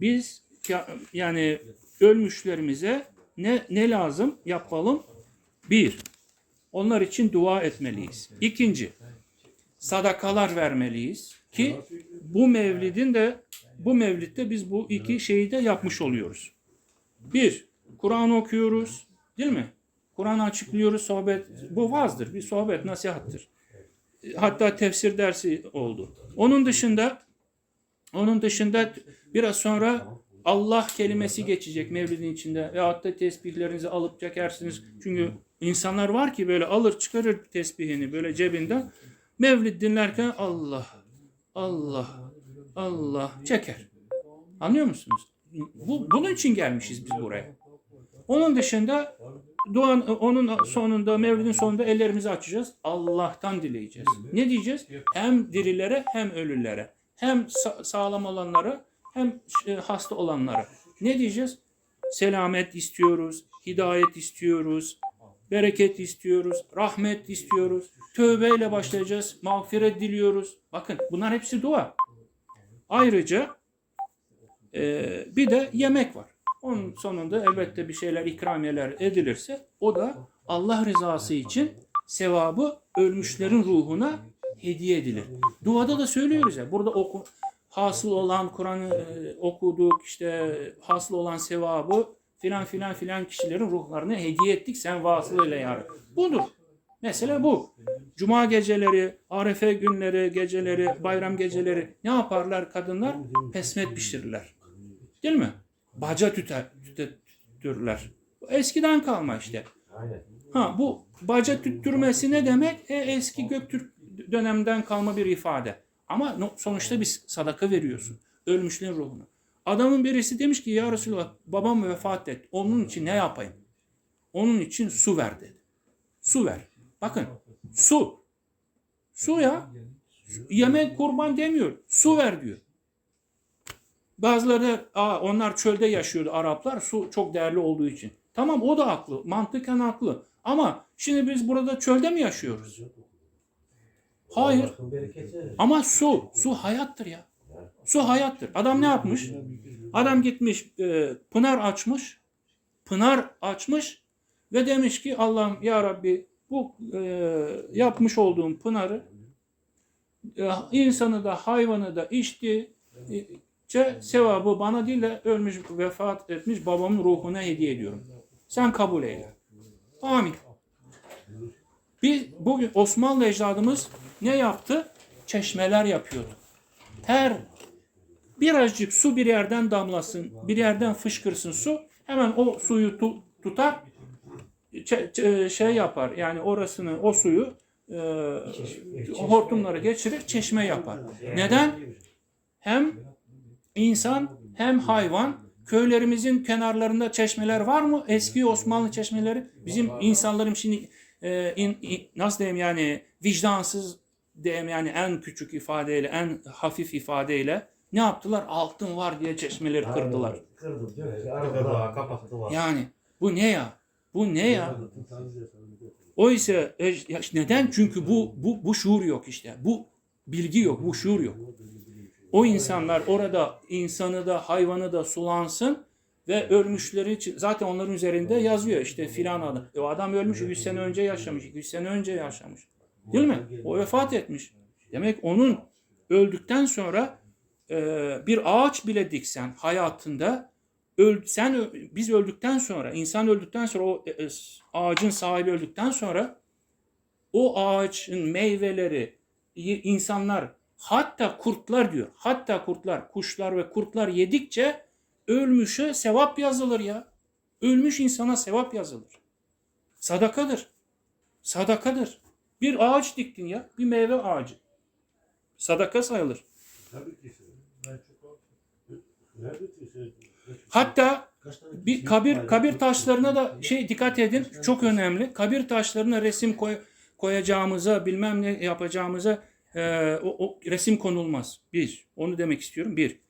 biz ya- yani ölmüşlerimize ne ne lazım yapalım? Bir, onlar için dua etmeliyiz. İkinci, sadakalar vermeliyiz ki bu mevlidin de bu mevlitte biz bu iki şeyi de yapmış oluyoruz. Bir, Kur'an okuyoruz, değil mi? Kur'an açıklıyoruz, sohbet. Bu vazdır, bir sohbet, nasihattır. Hatta tefsir dersi oldu. Onun dışında onun dışında biraz sonra Allah kelimesi geçecek Mevlid'in içinde. Veyahut da tesbihlerinizi alıp çekersiniz. Çünkü insanlar var ki böyle alır çıkarır tesbihini böyle cebinden. Mevlid dinlerken Allah, Allah, Allah çeker. Anlıyor musunuz? Bu, bunun için gelmişiz biz buraya. Onun dışında duan, onun sonunda, Mevlid'in sonunda ellerimizi açacağız. Allah'tan dileyeceğiz. Ne diyeceğiz? Hem dirilere hem ölülere. Hem sa- sağlam olanlara hem e, hasta olanlara. Ne diyeceğiz? Selamet istiyoruz, hidayet istiyoruz, bereket istiyoruz, rahmet istiyoruz. Tövbeyle başlayacağız, mağfiret diliyoruz. Bakın bunlar hepsi dua. Ayrıca e, bir de yemek var. Onun sonunda elbette bir şeyler ikramiyeler edilirse o da Allah rızası için sevabı ölmüşlerin ruhuna hediye edilir. Duada da söylüyoruz ya burada oku, hasıl olan Kur'an'ı e, okuduk işte hasıl olan sevabı filan filan filan kişilerin ruhlarına hediye ettik sen vasıl ile yarın. Budur. Mesela bu. Cuma geceleri, arefe günleri, geceleri, bayram geceleri ne yaparlar kadınlar? Pesmet pişirirler. Değil mi? Baca tüter, tütürler. Eskiden kalma işte. Ha bu baca tüttürmesi ne demek? E, eski Göktürk dönemden kalma bir ifade. Ama sonuçta bir sadaka veriyorsun. Ölmüşlerin ruhuna. Adamın birisi demiş ki ya Resulallah babam vefat et. Onun için ne yapayım? Onun için su ver dedi. Su ver. Bakın su. Su ya. Yemek kurban demiyor. Su ver diyor. Bazıları Aa, onlar çölde yaşıyordu Araplar su çok değerli olduğu için. Tamam o da haklı. Mantıken haklı. Ama şimdi biz burada çölde mi yaşıyoruz? Hayır. Ama su, su hayattır ya. Su hayattır. Adam ne yapmış? Adam gitmiş e, pınar açmış. Pınar açmış ve demiş ki Allah'ım ya Rabbi bu e, yapmış olduğum pınarı e, insanı da hayvanı da içti e, sevabı bana değil de ölmüş vefat etmiş babamın ruhuna hediye ediyorum. Sen kabul eyle. Amin. Biz bugün Osmanlı ecdadımız ne yaptı? Çeşmeler yapıyordu. Her birazcık su bir yerden damlasın, bir yerden fışkırsın su, hemen o suyu tu- tutar, şey yapar. Yani orasını, o suyu e, hortumlara geçirir, çeşme yapar. Neden? Hem insan hem hayvan köylerimizin kenarlarında çeşmeler var mı? Eski Osmanlı çeşmeleri. Bizim insanlarım şimdi e, in- in- nasıl diyeyim yani vicdansız diyeyim yani en küçük ifadeyle, en hafif ifadeyle ne yaptılar? Altın var diye çeşmeleri kırdılar. Kırdı arada. kapattı var. Yani bu ne ya? Bu ne ya? Oysa e, ya işte neden? Çünkü bu bu bu şuur yok işte. Bu bilgi yok, bu şuur yok. O insanlar orada insanı da hayvanı da sulansın ve ölmüşleri zaten onların üzerinde yazıyor işte filan adam. E, o adam ölmüş 100 sene önce yaşamış, 200 sene önce yaşamış. Değil mi? O vefat etmiş. Demek onun öldükten sonra e, bir ağaç bile diksen hayatında öl, sen biz öldükten sonra insan öldükten sonra o e, e, ağacın sahibi öldükten sonra o ağacın meyveleri insanlar hatta kurtlar diyor. Hatta kurtlar, kuşlar ve kurtlar yedikçe ölmüşe sevap yazılır ya. Ölmüş insana sevap yazılır. Sadakadır. Sadakadır. Bir ağaç diktin ya. Bir meyve ağacı. Sadaka sayılır. Hatta bir kabir kabir taşlarına da şey dikkat edin çok önemli. Kabir taşlarına resim koy, koyacağımıza bilmem ne yapacağımıza e, o, o resim konulmaz. Bir. Onu demek istiyorum. Bir.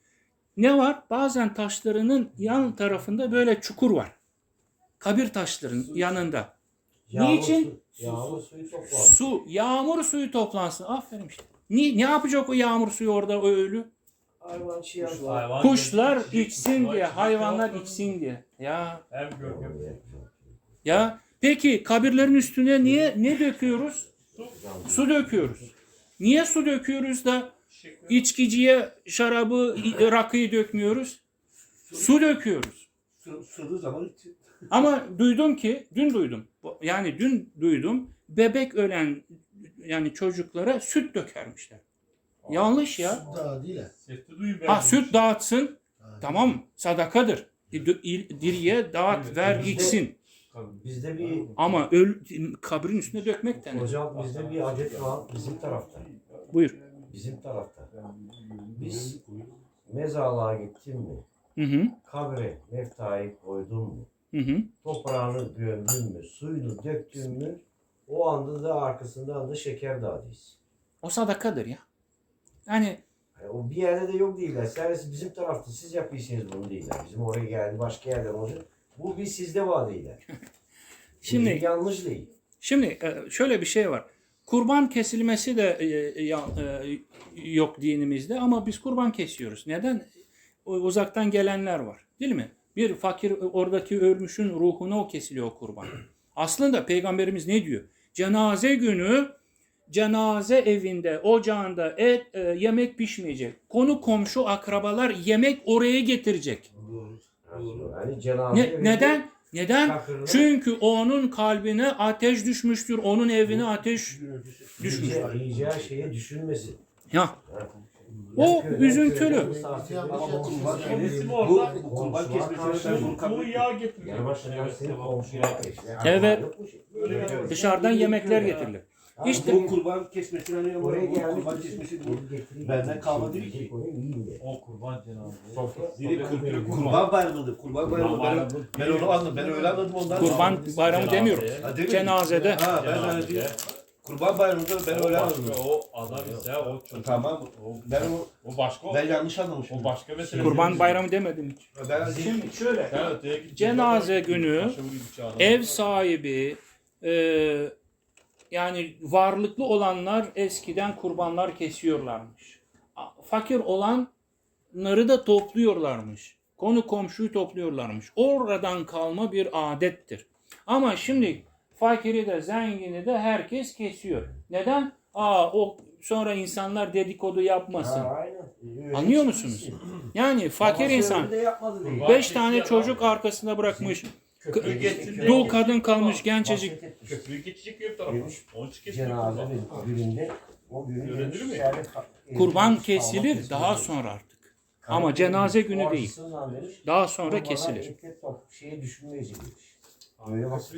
Ne var? Bazen taşlarının yan tarafında böyle çukur var. Kabir taşlarının yanında. Yağmur Niçin? su- Yağmur suyu var. Su, yağmur suyu toplansın. Aferin işte. Ni, ne yapacak o yağmur suyu orada o ölü? Hayvan çiğen. Hayvan Kuşlar içsin diye, hayvanlar içsin diye. Ya ya peki kabirlerin üstüne niye ne döküyoruz? Su döküyoruz. Niye su döküyoruz da içkiciye şarabı, rakıyı dökmüyoruz? Su döküyoruz. Su- zaman Ama duydum ki, dün duydum. Yani dün duydum. Bebek ölen yani çocuklara süt dökermişler. Yanlış ya. Daha değil ha. Ha süt dağıtsın. Tamam sadakadır. İl- Diriye dağıt ver içsin. Bizde bir Ama öl, kabrin üstüne dökmek de ne? hocam bizde bir adet var bizim tarafta. Buyur. Bizim tarafta. Biz mezarlığa gittin mi? Hı hı. Kabre meftayı koydun mu? Hı hı. Toprağını gömdün mü? Suyunu döktün mü? O anda da arkasından da şeker dağıdıyız. O sadakadır ya. Yani Yani o bir yerde de yok değiller. Sadece bizim tarafta siz yapıyorsunuz bunu değiller. Bizim oraya geldi başka yerden olacak. Bu bir sizde var değiller. Şimdi- yanlış değil. Şimdi e, şöyle bir şey var. Kurban kesilmesi de e, ya- e, yok dinimizde ama biz kurban kesiyoruz. Neden? Uzaktan gelenler var. Değil mi? Bir fakir oradaki ölmüşün ruhuna o kesiliyor kurban. Aslında peygamberimiz ne diyor? Cenaze günü cenaze evinde, ocağında et, e, yemek pişmeyecek. Konu komşu akrabalar yemek oraya getirecek. Ne, neden? Neden? Çünkü onun kalbine ateş düşmüştür. Onun evine ateş düşmüş. Yiyeceği, şeye düşünmesin. Ya O üzüntülü. Evet. Dışarıdan yemekler getirilir. Abi İşte- Bu kurban kesmesine hani Oraya bu geldik. kurban kesmesi bu. Benden kalma değil ki. O kurban cenazesi. Sofra- Direkt koyuyorum. kurban bayramıdır. Kurban bayramı ben, ben onu anladım. Ben öyle anladım ondan. Kurban bayramı demiyorum. Ha, değil mi? Cenazede. Ha ben hani. Kurban bayramında ben öyle anladım. O adam ise o çocuk. Tamam. Ben o o başka. ben yanlış anlamışım. O başka mesele. Kurban bayramı demedim hiç. Ben Şimdi şöyle. Sen öteye gideceksin. Cenaze günü Başka bir bıçağı adam. Ev sahibi e, yani varlıklı olanlar eskiden kurbanlar kesiyorlarmış. Fakir olanları da topluyorlarmış. Konu komşuyu topluyorlarmış. Oradan kalma bir adettir. Ama şimdi fakiri de zengini de herkes kesiyor. Neden? Aa o sonra insanlar dedikodu yapmasın. Ha, aynen. Anlıyor hiç musunuz? Yani fakir insan beş tane çocuk arkasında bırakmış. Köprü Dul kadın kalmış gencecik. Köprüyü geçecek bir tarafa. Demiş, Onun için kesiyor Cenaze kurban. ve gününde o günü değil mi? ka- Kurban e, kesilir daha sonra artık. Ama cenaze günü değil. Daha sonra kesilir. şeye düşünmeyecek demiş. Böyle vakit